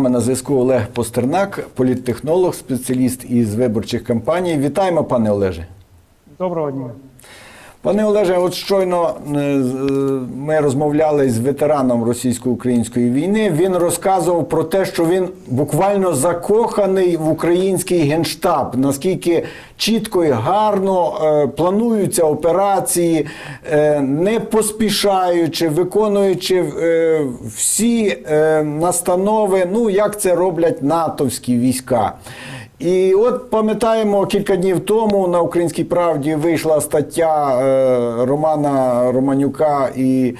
нами на зв'язку Олег Постернак, політтехнолог, спеціаліст із виборчих кампаній. Вітаємо, пане Олеже. Доброго дня. Пане Олеже, от щойно е, е, ми розмовляли з ветераном російсько-української війни. Він розказував про те, що він буквально закоханий в український генштаб, наскільки чітко і гарно е, плануються операції, не поспішаючи, виконуючи всі настанови, ну як це роблять натовські війська. І от пам'ятаємо, кілька днів тому на Українській правді вийшла стаття е, Романа Романюка і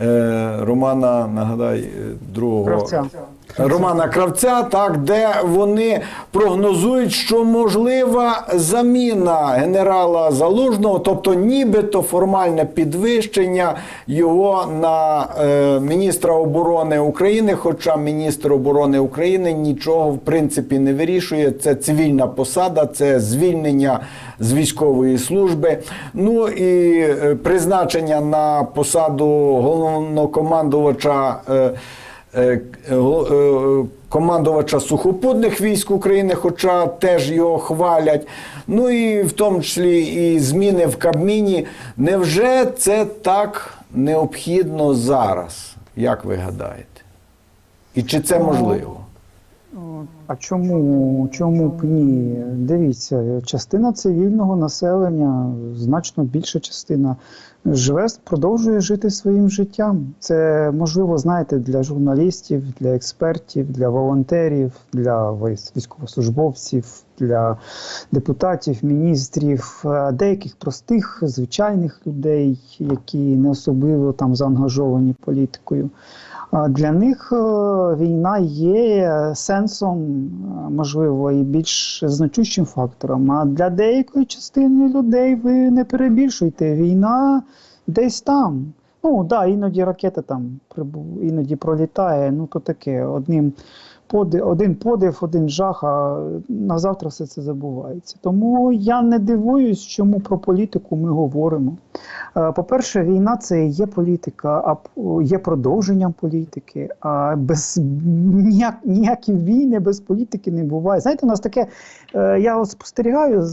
е, Романа, нагадай, е, другого Кравця. Романа Кравця, так, де вони прогнозують, що можлива заміна генерала Залужного, тобто нібито формальне підвищення його на е, міністра оборони України. Хоча міністр оборони України нічого в принципі не вирішує. Це цивільна посада, це звільнення з військової служби. Ну і е, призначення на посаду головнокомандувача. Е, командувача сухопутних військ України, хоча теж його хвалять. Ну і в тому числі і зміни в Кабміні. Невже це так необхідно зараз? Як ви гадаєте? І чи це можливо? А чому, чому б ні? Дивіться, частина цивільного населення, значно більша частина, живе, продовжує жити своїм життям. Це можливо, знаєте, для журналістів, для експертів, для волонтерів, для військ- військовослужбовців, для депутатів, міністрів, е, деяких простих, звичайних людей, які не особливо там заангажовані політикою. Для них е, війна є сенсом, е, можливо, і більш значущим фактором. А для деякої частини людей ви не перебільшуйте. Війна десь там. Ну так, да, іноді ракета там іноді пролітає. Ну то таке. Одним подив, один подив, один жах, а на завтра все це забувається. Тому я не дивуюсь, чому про політику ми говоримо. Е, По-перше, війна це є політика, а є продовженням політики. А без ніяк, ніякі війни без політики не буває. Знаєте, у нас таке, е, я от спостерігаю,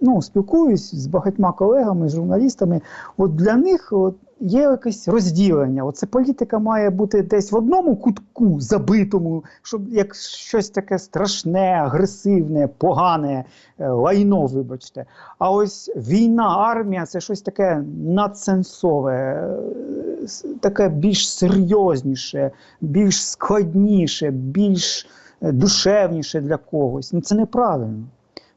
ну, спілкуюсь з багатьма колегами, журналістами. От для них от, є якесь розділення. Оце політика має бути десь в одному кутку забитому, щоб як щось таке страшне, агресивне, погане, е, лайно, вибачте. А ось війна, армія це щось таке надсенсове, е, таке більш серйозніше, більш складніше, більш е, душевніше для когось. Ну це неправильно.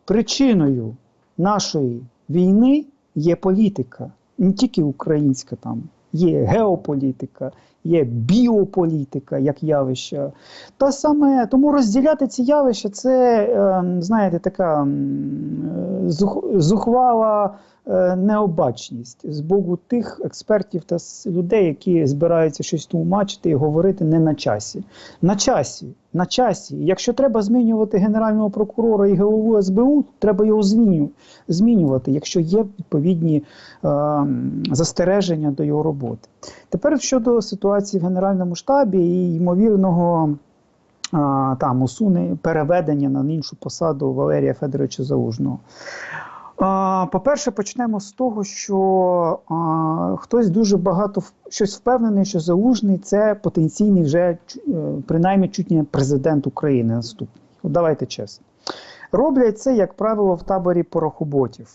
Причиною нашої війни є політика, не тільки українська там. Є геополітика, є біополітика як явище. Та саме тому розділяти ці явища це, е, знаєте, така е, зух- зухвала е, необачність з боку тих експертів та людей, які збираються щось тлумачити і говорити не на часі. На часі, на часі. Якщо треба змінювати генерального прокурора і голову СБУ, треба його змінювати, якщо є відповідні е, застереження до його роботи. Тепер щодо ситуації в Генеральному штабі і ймовірного а, там усуне переведення на іншу посаду Валерія Федоровича Залужного. А, По-перше, почнемо з того, що а, хтось дуже багато щось впевнений, що Залужний це потенційний вже е, принаймні чуть не президент України наступний. От давайте чесно. Роблять це, як правило, в таборі порохоботів.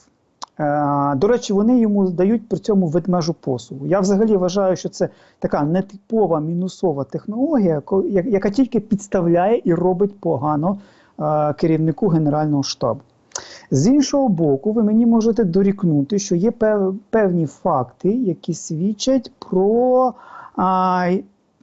Е, До речі, вони йому дають при цьому ведмежу посугу. Я взагалі вважаю, що це така нетипова мінусова технологія, яка тільки підставляє і робить погано е, керівнику Генерального штабу. З іншого боку, ви мені можете дорікнути, що є пев- певні факти, які свідчать про а,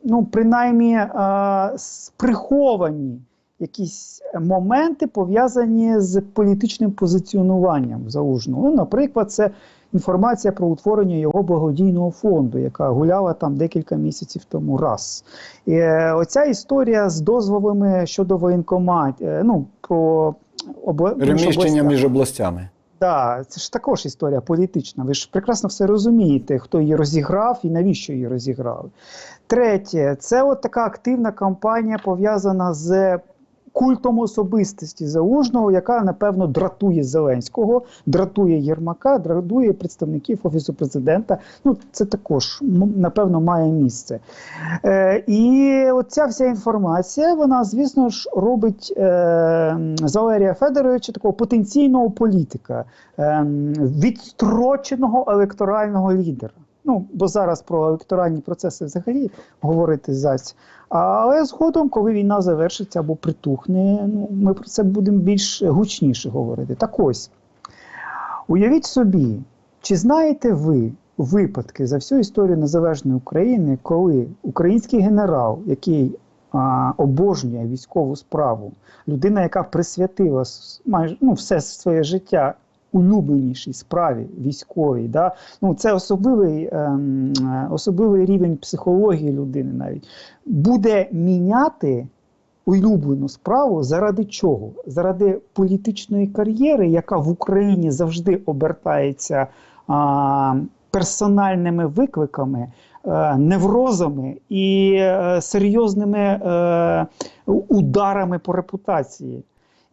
ну, принаймні а, приховані якісь моменти пов'язані з політичним позиціонуванням залужного. Ну, наприклад, це інформація про утворення його благодійного фонду, яка гуляла там декілька місяців тому раз. І, е, оця історія з дозволами щодо воєнкомат, е, ну, про обла... Переміщення між областями. Да, це ж також історія політична. Ви ж прекрасно все розумієте, хто її розіграв і навіщо її розіграли. Третє, це от така активна кампанія пов'язана з культом особистості Залужного, яка напевно дратує Зеленського, дратує Єрмака, дратує представників офісу президента. Ну це також напевно має місце. Е, і оця вся інформація, вона, звісно ж, робить е, м, з Валерія Федоровича такого потенційного політика, е, відстроченого електорального лідера. Ну, бо зараз про електоральні процеси взагалі говорити зась. Але згодом, коли війна завершиться або притухне, ну, ми про це будемо більш гучніше говорити. Так ось, уявіть собі, чи знаєте ви випадки за всю історію незалежної України, коли український генерал, який а, обожнює військову справу, людина, яка присвятила майже ну, все своє життя улюбленішій справі військовій, да? ну, це особливий, ем, особливий рівень психології людини навіть, буде міняти улюблену справу заради чого? Заради політичної кар'єри, яка в Україні завжди обертається а, персональними викликами, е, неврозами і е, серйозними е, ударами по репутації.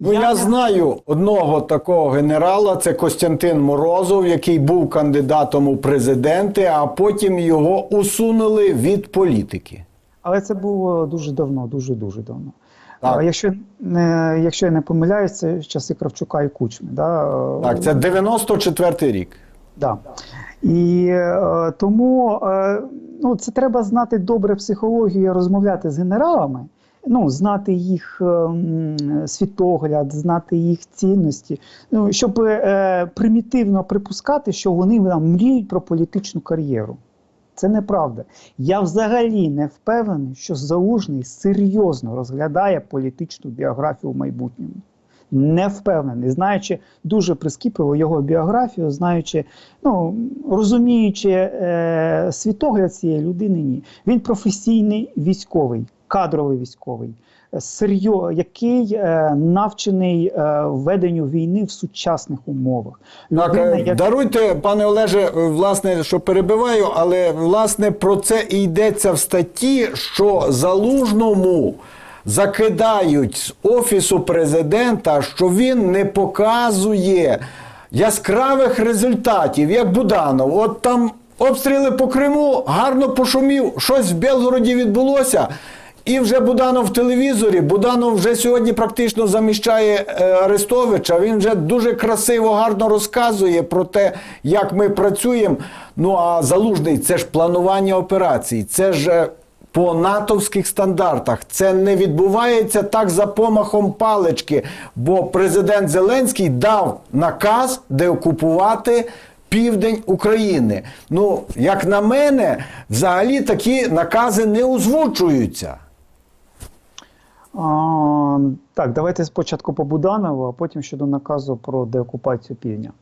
Ну, я, не- знаю одного такого генерала, це Костянтин Морозов, який був кандидатом у президенти, а потім його усунули від політики. Але це було дуже давно, дуже дуже давно. Так. А якщо не якщо я не помиляюсь, це часи Кравчука і Кучми. Да? Так, це 94-й рік. Да. І е, тому е, ну, це треба знати добре психологію, розмовляти з генералами, ну, знати їх е, світогляд, знати їх цінності, ну, щоб е, примітивно припускати, що вони там, мріють про політичну кар'єру. Це неправда. Я взагалі не впевнений, що Залужний серйозно розглядає політичну біографію в майбутньому. Не впевнений, знаючи дуже прискіпливо його біографію, знаючи, ну розуміючи е, світогляд цієї людини, ні. Він професійний військовий, кадровий військовий, е, серйо, який е, навчений е, веденню війни в сучасних умовах. Так, Людина, е, яка- даруйте, пане Олеже, е, власне, що перебиваю, але власне про це і йдеться в статті, що залужному закидають з офісу президента, що він не показує яскравих результатів, як Буданов. От там обстріли по Криму, гарно пошумів, щось в Белгороді відбулося. І вже Буданов в телевізорі. Буданов вже сьогодні практично заміщає е, Арестовича. Він вже дуже красиво, гарно розказує про те, як ми працюємо. Ну а залужний це ж планування операцій, це ж е, по натовських стандартах. Це не відбувається так за помахом палички, бо президент Зеленський дав наказ деокупувати південь України. Ну, як на мене, взагалі такі накази не озвучуються. А, так, давайте спочатку по Буданову, а потім щодо наказу про деокупацію півдня.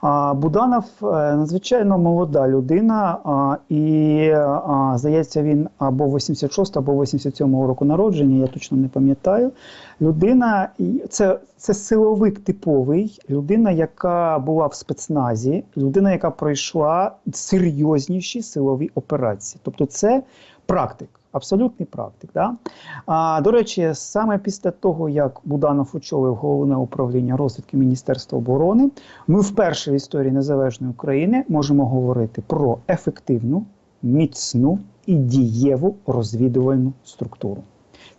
А, Буданов е, надзвичайно молода людина, а, і а, здається, він або 86, або 87 року народження, я точно не пам'ятаю. Людина, це, це силовик типовий, людина, яка була в спецназі, людина, яка пройшла серйозніші силові операції. Тобто, це практик. Абсолютний практик. Да? А, до речі, саме після того, як Буданов очолив головне управління розвідки Міністерства оборони, ми вперше в історії незалежної України можемо говорити про ефективну, міцну і дієву розвідувальну структуру.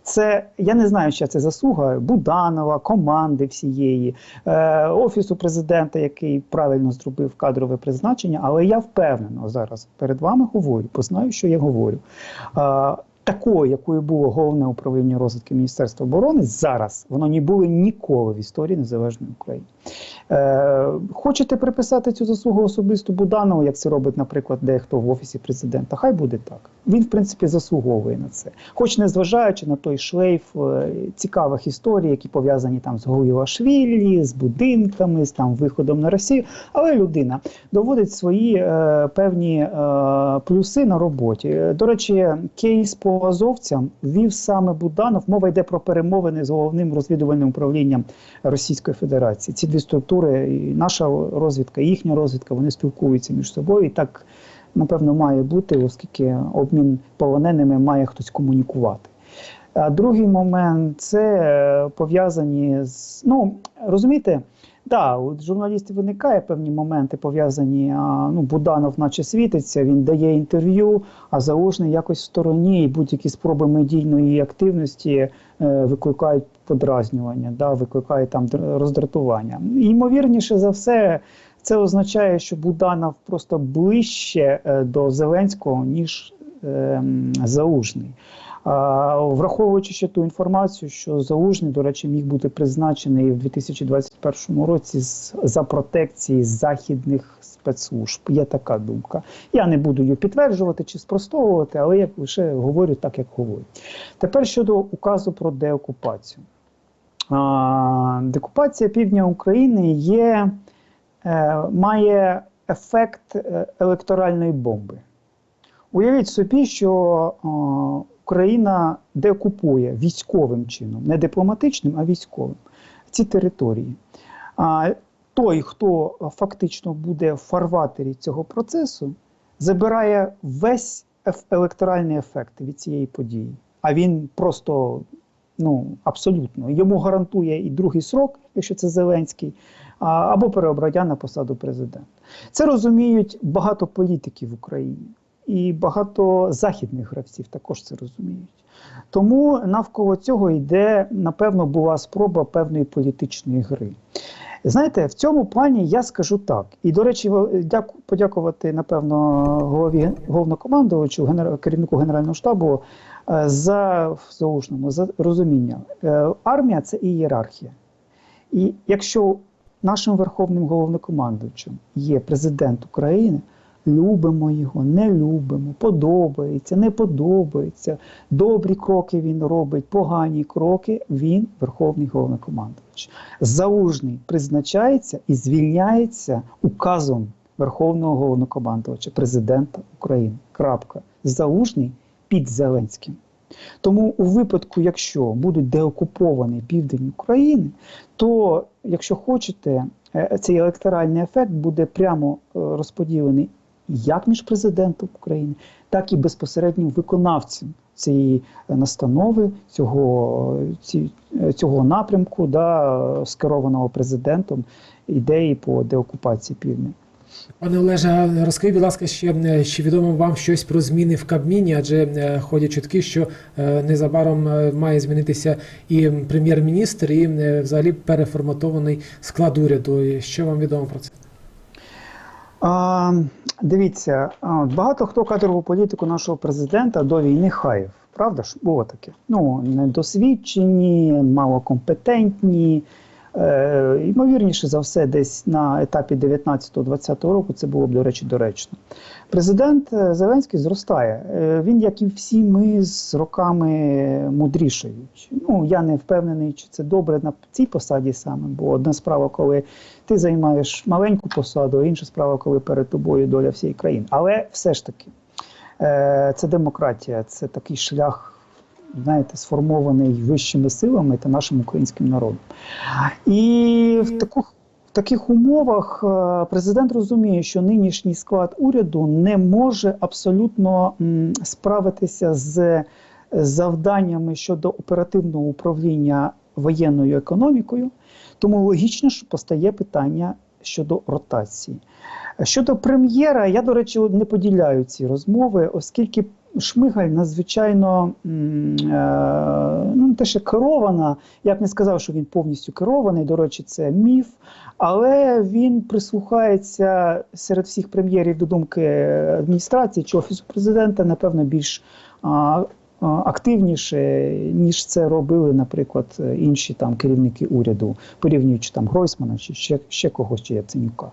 Це я не знаю, що це заслуга Буданова, команди всієї, е, офісу президента, який правильно зробив кадрове призначення. Але я впевнено зараз перед вами говорю, бо знаю, що я говорю. Е, такою, якою було головне управління розвитку Міністерства оборони, зараз воно не було ніколи в історії незалежної України. Е, хочете приписати цю заслугу особисто Буданову, як це робить, наприклад, дехто в офісі президента? Хай буде так. Він, в принципі, заслуговує на це. Хоч не зважаючи на той шлейф е, цікавих історій, які пов'язані там з Гуївашвілі, з будинками, з там виходом на Росію. Але людина доводить свої е, певні е, плюси на роботі. Е, До речі, кейс по азовцям вів саме Буданов. Мова йде про перемовини з головним розвідувальним управлінням Російської Федерації. Ці дві структури, і наша розвідка, і їхня розвідка, вони спілкуються між собою. І так, напевно, має бути, оскільки обмін полоненими має хтось комунікувати. А другий момент це е, пов'язані з. Ну, розумієте, да, у журналістів виникає певні моменти пов'язані. Ну, Буданов, наче світиться, він дає інтерв'ю, а заужний якось в стороні, і будь-які спроби медійної активності е, викликають подразнювання, да, викликають там роздратування. І, ймовірніше за все, це означає, що Буданов просто ближче е, до Зеленського, ніж ем, Заужний. Враховуючи ще ту інформацію, що Залужний, до речі, міг бути призначений в 2021 році за протекції західних спецслужб. Є така думка. Я не буду її підтверджувати чи спростовувати, але я лише говорю так, як говорю. Тепер щодо указу про деокупацію. А, Деокупація півдня України є, е, має ефект е, електоральної бомби. Уявіть собі, що е, Україна деокупує військовим чином, не дипломатичним, а військовим ці території. А той, хто фактично буде в фарватері цього процесу, забирає весь електоральний ефект від цієї події. А він просто ну, абсолютно йому гарантує і другий срок, якщо це Зеленський, або переобрання на посаду президента. Це розуміють багато політиків в Україні. І багато західних гравців також це розуміють. Тому навколо цього йде, напевно, була спроба певної політичної гри. Знаєте, в цьому плані я скажу так. І, до речі, дяку, подякувати, напевно, голові головнокомандувачу, генер, керівнику Генерального штабу е, за заушному, за розуміння. Е, Армія це і ієрархія. І якщо нашим верховним головнокомандувачем є президент України, любимо його, не любимо, подобається, не подобається. Добрі кроки він робить, погані кроки. Він верховний головнокомандувач. Залужний призначається і звільняється указом верховного головнокомандувача, президента України. Крапка. Залужний під Зеленським. Тому у випадку, якщо будуть деокупований південь України, то, якщо хочете, е, цей електоральний ефект буде прямо е, розподілений як між президентом України, так і безпосереднім виконавцем цієї е, настанови, цього, ці, е, цього напрямку, да, е, скерованого президентом ідеї по деокупації півдня. Пане Олеже, розкажіть, будь ласка, ще е, чи відомо вам щось про зміни в Кабміні? Адже е, ходять чутки, що е, незабаром е, має змінитися і прем'єр-міністр, і е, взагалі переформатований склад уряду. Що вам відомо про це? Дивіться, багато хто кадрову політику нашого президента до війни хаїв. Правда ж? Було таке. Ну, недосвідчені, малокомпетентні. Е, ймовірніше за все, десь на етапі 19-20 року це було б, до речі, доречно. Президент е, Зеленський зростає. Е, Він, як і всі ми, з роками мудрішають. Ну, я не впевнений, чи це добре на цій посаді саме, бо одна справа, коли ти займаєш маленьку посаду, а інша справа, коли перед тобою доля всієї країни. Але все ж таки, це демократія, це такий шлях. Знаєте, сформований вищими силами та нашим українським народом. І в таких, в таких умовах е, президент розуміє, що нинішній склад уряду не може абсолютно справитися з завданнями щодо оперативного управління воєнною економікою. Тому логічно, що постає питання щодо ротації. Щодо прем'єра, я, до речі, не поділяю ці розмови, оскільки Шмигаль надзвичайно е, ну, не те, що керована. Я б не сказав, що він повністю керований. До речі, це міф. Але він прислухається серед всіх прем'єрів до думки адміністрації чи офісу президента, напевно, більш активніше, ніж це робили, наприклад, інші там керівники уряду, порівнюючи там Гройсмана чи ще, ще когось чи Яценюка.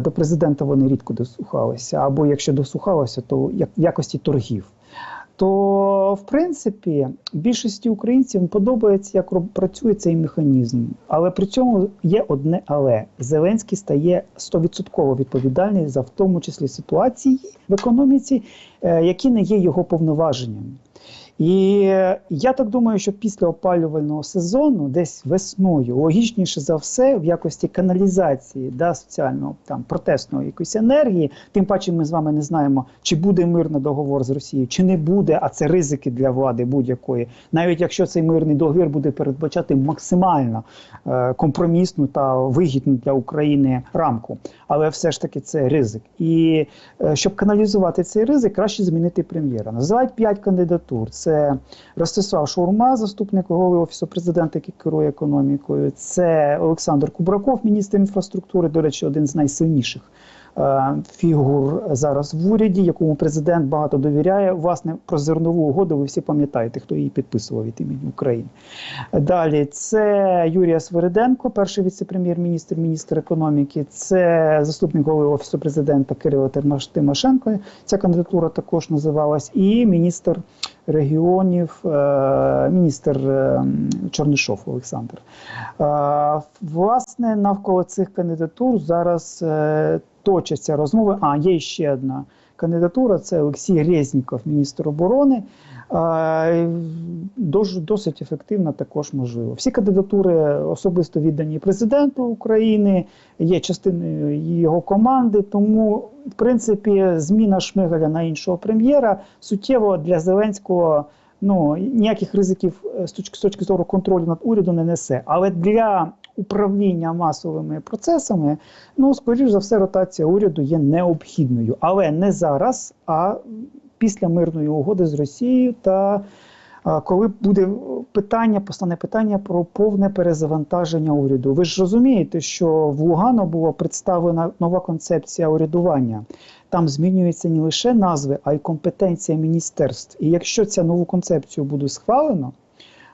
До президента вони рідко дослухалися, або якщо дослухалися, то як якості торгів. То в принципі більшості українців подобається, як працює цей механізм. Але при цьому є одне але Зеленський стає 100% відповідальний за в тому числі ситуації в економіці, е, які не є його повноваженнями. І е, я так думаю, що після опалювального сезону, десь весною, логічніше за все, в якості каналізації да, соціального там протестної якоїсь енергії, тим паче ми з вами не знаємо, чи буде мирний договор з Росією, чи не буде, а це ризики для влади будь-якої. Навіть якщо цей мирний договір буде передбачати максимально е, компромісну та вигідну для України рамку, але все ж таки це ризик. І е, щоб каналізувати цей ризик, краще змінити прем'єра. Називають п'ять кандидатур. Це Ростислав Шаурма, заступник голови офісу президента, який керує економікою. Це Олександр Кубраков, міністр інфраструктури. До речі, один з найсильніших фігур зараз в уряді, якому президент багато довіряє. Власне про зернову угоду. Ви всі пам'ятаєте, хто її підписував від імені України. Далі це Юрія Свириденко, перший віце-прем'єр-міністр, міністр економіки. Це заступник голови офісу президента Кирило Тимошенко. Ця кандидатура також називалась, і міністр регіонів, е, міністр е, Чорнишов Олександр. Е, Власне, навколо цих кандидатур зараз е, точаться розмови. А є ще одна кандидатура: це Олексій Резніков, міністр оборони. Досить ефективна також можливо. Всі кандидатури особисто віддані президенту України, є частиною його команди. Тому, в принципі, зміна Шмигаля на іншого прем'єра суттєво для Зеленського ну, ніяких ризиків е, з точки, з точки зору контролю над урядом не несе. Але для управління масовими процесами, ну, скоріш за все, ротація уряду є необхідною. Але не зараз, а після мирної угоди з Росією та коли буде питання, постане питання про повне перезавантаження уряду. Ви ж розумієте, що в Лугано була представлена нова концепція урядування. Там змінюються не лише назви, а й компетенція міністерств. І якщо ця нову концепцію буде схвалено,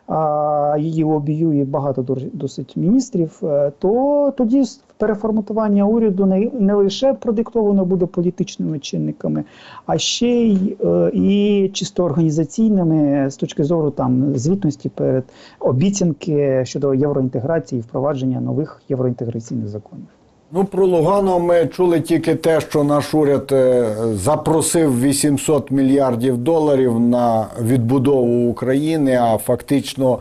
а її лобіює багато досить міністрів, е, то тоді переформатування уряду не, не лише продиктовано буде політичними чинниками, а ще й е, і чисто організаційними з точки зору там звітності перед обіцянки щодо євроінтеграції і впровадження нових євроінтеграційних законів. Ну, про Лугано ми чули тільки те, що наш уряд е, запросив 800 мільярдів доларів на відбудову України, а фактично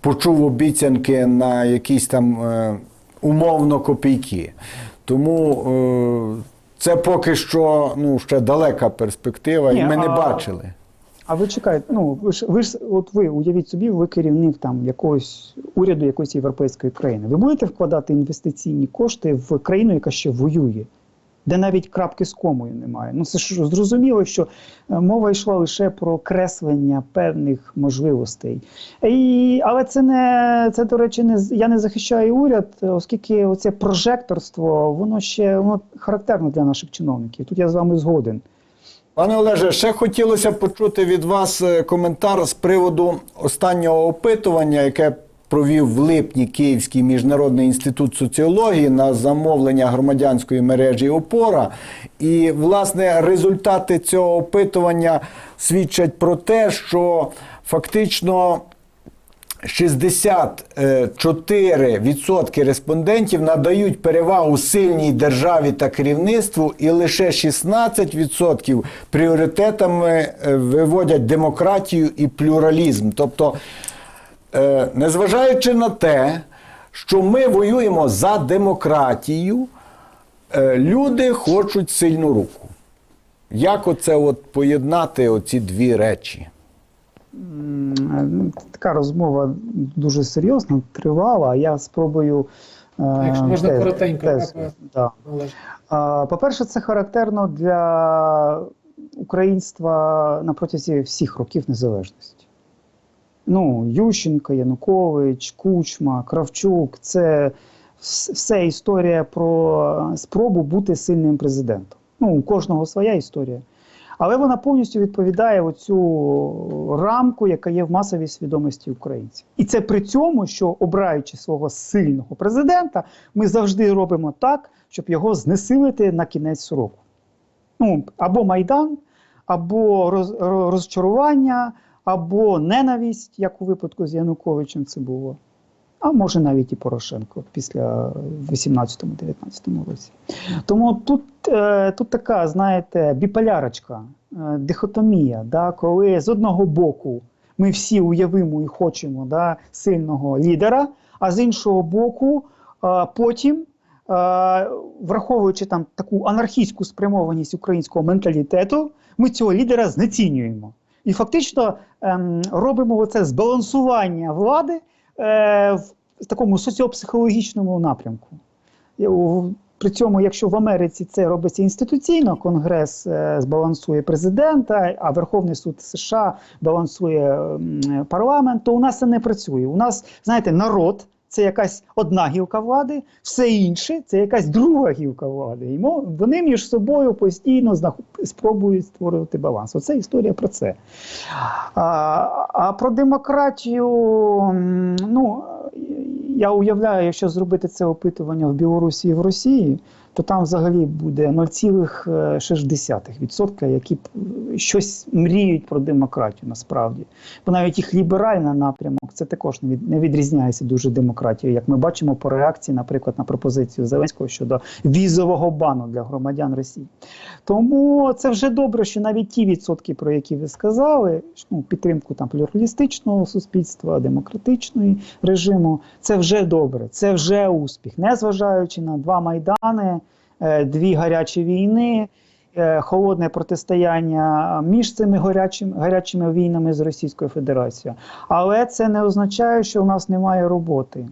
почув обіцянки на якісь там е, умовно копійки. Тому е, це поки що ну, ще далека перспектива, і ми не бачили. А ви чекаєте, ну ви ж ви ж от ви уявіть собі, ви керівник там якогось уряду якоїсь європейської країни. Ви будете вкладати інвестиційні кошти в країну, яка ще воює, де навіть крапки з комою немає. Ну це ж зрозуміло, що е, мова йшла лише про креслення певних можливостей. І, але це не це, до речі, не я не захищаю уряд, оскільки оце прожекторство, воно ще воно характерно для наших чиновників. Тут я з вами згоден. Пане Олеже, ще хотілося почути від вас е, коментар з приводу останнього опитування, яке провів в липні Київський міжнародний інститут соціології на замовлення громадянської мережі Опора. І, власне, результати цього опитування свідчать про те, що фактично 64% респондентів надають перевагу сильній державі та керівництву, і лише 16% пріоритетами е, виводять демократію і плюралізм. Тобто, е, незважаючи на те, що ми воюємо за демократію, е, люди хочуть сильну руку. Як оце от поєднати оці дві речі? Ну, Така розмова дуже серйозна, тривала. а Я спробую. е, Якщо можна те- коротенько, тез- так, да. Олеж. А, По-перше, це характерно для українства на протязі всіх років незалежності. Ну, Ющенко, Янукович, Кучма, Кравчук це вс- все історія про спробу бути сильним президентом. Ну, у кожного своя історія. Але вона повністю відповідає оцю рамку, яка є в масовій свідомості українців. І це при цьому, що обираючи свого сильного президента, ми завжди робимо так, щоб його знесилити на кінець року. Ну, або Майдан, або роз, розчарування, або ненависть, як у випадку з Януковичем це було. А може навіть і Порошенко після 18-19 році. Тому тут, е, тут така, знаєте, біполярочка, е, дихотомія, да, коли з одного боку ми всі уявимо і хочемо да, сильного лідера, а з іншого боку, е, потім, враховуючи там таку анархістську спрямованість українського менталітету, ми цього лідера знецінюємо. І фактично ем, робимо оце збалансування влади в такому соціопсихологічному напрямку. При цьому, якщо в Америці це робиться інституційно, Конгрес е, збалансує президента, а Верховний суд США балансує парламент, то у нас це не працює. У нас, знаєте, народ це якась одна гілка влади, все інше це якась друга гілка влади. І вони між собою постійно спробують створювати баланс. Оце історія про це. А, а про демократію, ну я уявляю, якщо зробити це опитування в Білорусі і в Росії, то там взагалі буде 0,6%, які е, щось мріють про демократію насправді. Бо навіть їх ліберальний напрямок це також не, від, не відрізняється дуже демократією, як ми бачимо по реакції, наприклад, на пропозицію Зеленського щодо візового бану для громадян Росії. Тому це вже добре, що навіть ті відсотки, про які ви сказали, ну, підтримку там плюралістичного суспільства, демократичної режиму, це вже добре, це вже успіх, незважаючи на два майдани, е, дві гарячі війни. е, Холодне протистояння між цими гарячими, гарячими війнами з Російською Федерацією. Але це не означає, що у нас немає роботи.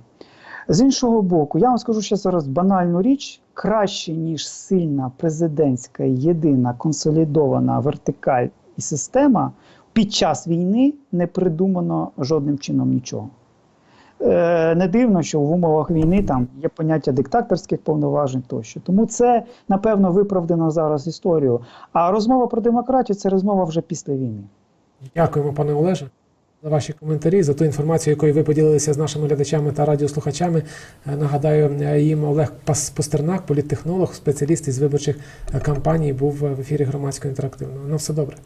З іншого боку, я вам скажу ще зараз банальну річ: краще, ніж сильна президентська, єдина консолідована вертикаль і система під час війни не придумано жодним чином нічого. Е, не дивно, що в умовах війни там є поняття диктаторських повноважень тощо. Тому це, напевно, виправдано зараз історію. А розмова про демократію це розмова вже після війни. Дякуємо, пане Олеже, за ваші коментарі, за ту інформацію, якою ви поділилися з нашими глядачами та радіослухачами. Е, Нагадаю, е, їм Олег Пастернак, політтехнолог, спеціаліст із виборчих кампаній, був в ефірі громадського інтерактивного. На все добре.